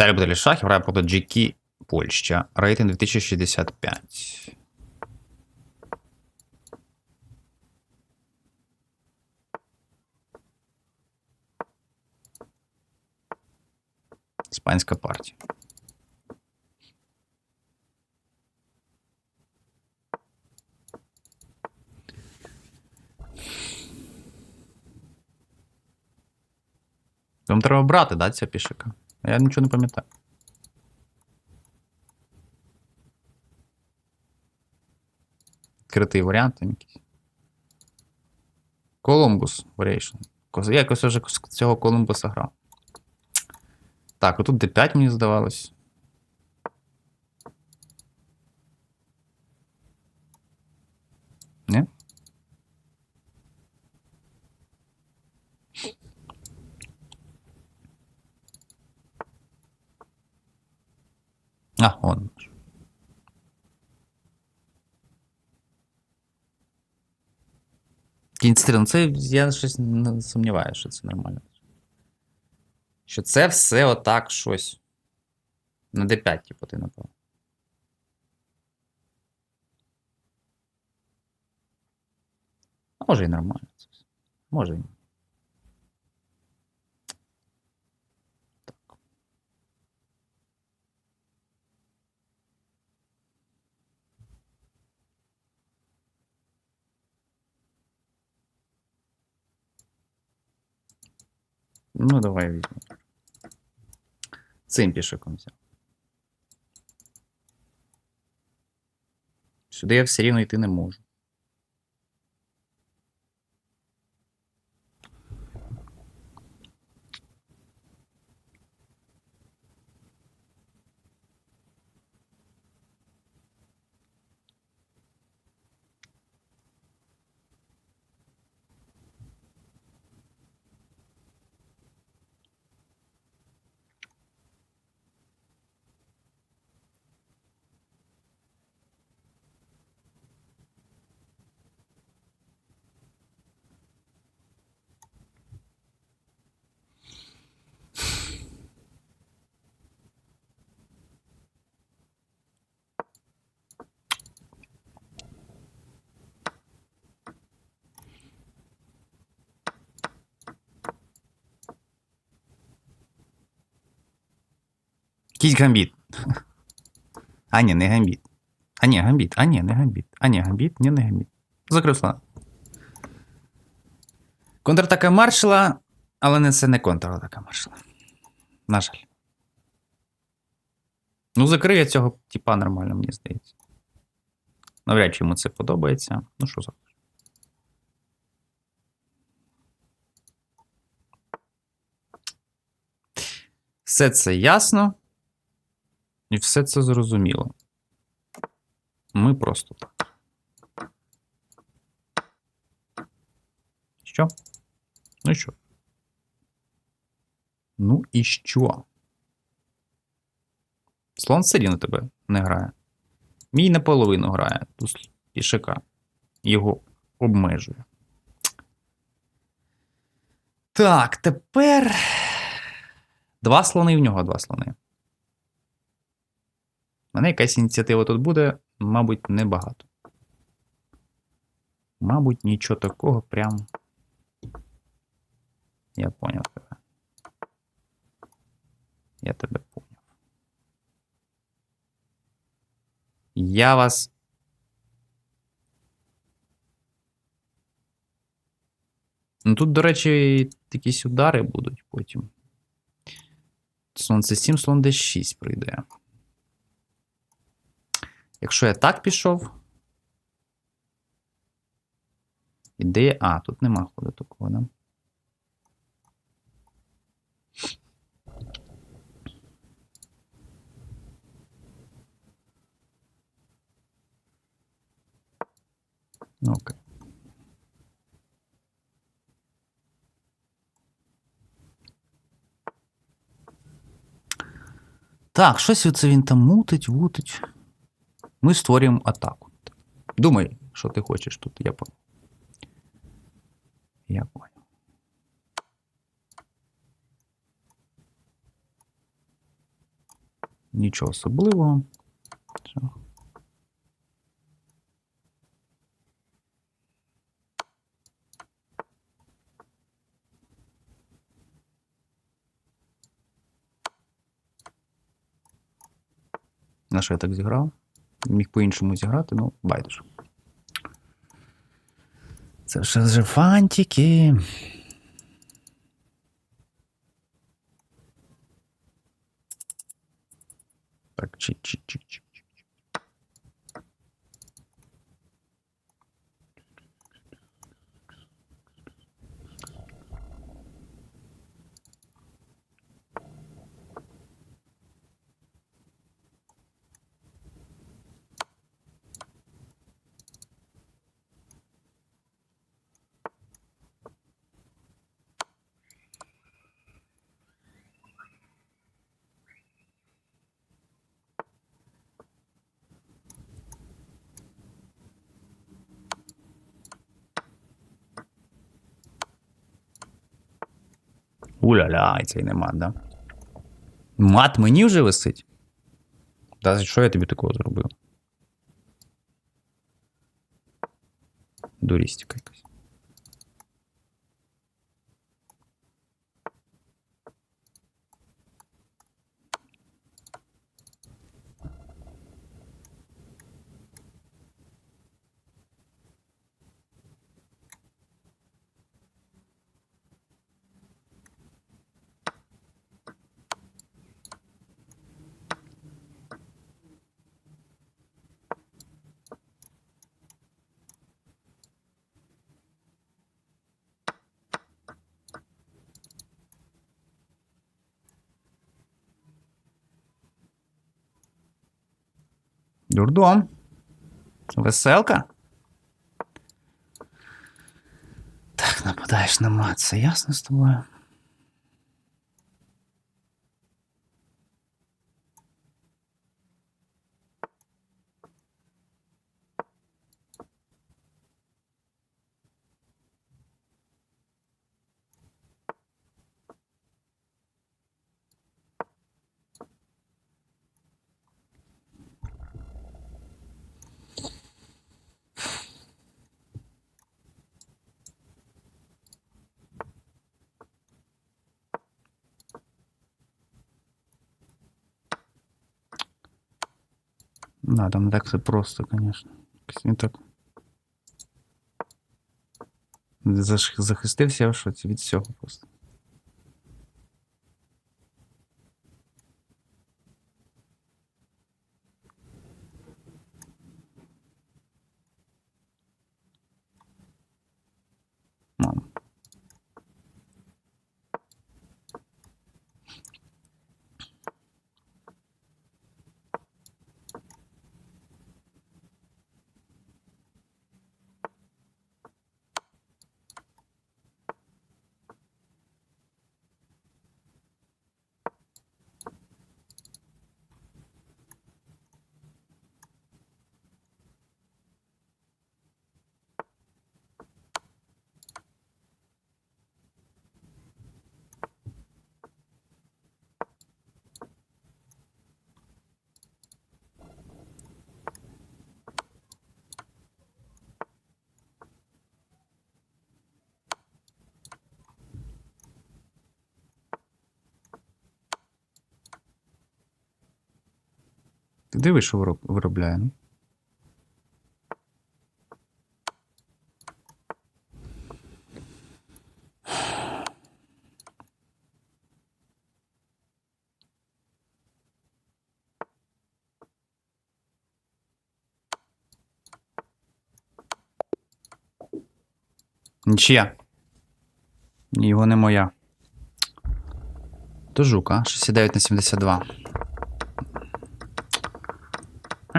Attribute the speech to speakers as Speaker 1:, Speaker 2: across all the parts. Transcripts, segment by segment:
Speaker 1: Віталій Баталішах грає проти GK Польща. Рейтинг 2065. Іспанська партія. Вам треба брати, да, ця пішика? Я нічого не пам'ятаю. Відкритий варіант там якийсь. Колумбус Variation. Я якось вже з цього Колумбуса грав. Так, отут D5 мені здавалось. Ні? А, он. 4, ну це я щось не сумніваюся, що це нормально. Що це все отак щось. На D5, типу, ти напав. А може і нормально. це все. Може і ні. Ну, давай візьмемо. Цим пішиком взяв. Сюди я все рівно йти не можу. Якийсь гамбіт. А, ні, не гамбіт. А, ні, гамбіт. А, ні, не гамбіт. А, ні, гамбіт, ні, не гамбіт. Закрив слова. Контратака маршала, але не це не контратака маршала. На жаль. Ну, закрив я цього типа нормально, мені здається. Навряд чи йому це подобається. Ну, що за. Все це ясно. І все це зрозуміло. Ми просто так. Що? Ну і що? Ну і що? Слон все рівно тебе не грає. Мій наполовину грає. Тут пішака. Його обмежує. Так, тепер. Два слони і в нього два слони. Мене якась ініціатива тут буде, мабуть, небагато. Мабуть, нічого такого прям. Я поняв тебе. Я тебе поняв. Я вас. Ну тут, до речі, якісь удари будуть потім. Слон C7, слон D6 прийде. Якщо я так пішов. Ідея. А, тут нема ходу такого, да? Ну, окей. Так, щось оце він там мутить, вутить. Ми створюємо атаку. Думай, що ти хочеш тут, я понял. Я понял. Нічого особливого. На що я так зіграв? Міг по-іншому зіграти, ну, байдуже. Це ще вже фантики. Так, чик чик чик чик Уля-ля, і цей не мат, да? Мат мені вже висить? Та що я тобі такого зробив? Дурістика якась. Дурдом. Веселка. Так, нападаєш на мат, ясно з тобою. Да, там не так все просто, конечно. Не так. Захистився в шоці від всього просто. Ти дивиш, що вироб- виробляє, ну? Нічия. Його не моя. То жук, а? 69 на 72.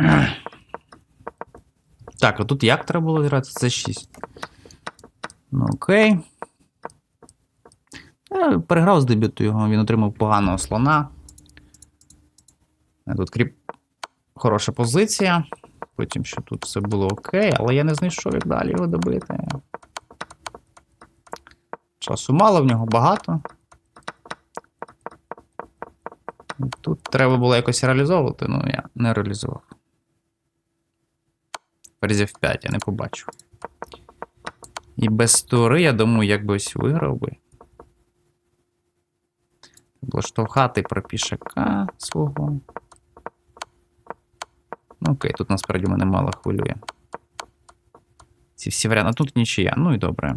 Speaker 1: Так, а тут як треба було грати? Це 6. Ну, окей. Переграв з дебюту його, він отримав поганого слона. Тут кріп. Хороша позиція. Потім що тут все було окей, але я не знайшов, як далі його добити. Часу мало, в нього багато. Тут треба було якось реалізовувати, ну я не реалізував. Ферзів 5 я не побачив. І без тури, я думаю, якби ось виграв би. Було штовхати про пішака свого. Ну, окей, тут насправді мене мало хвилює. Ці всі варіанти. Тут нічия. Ну і добре.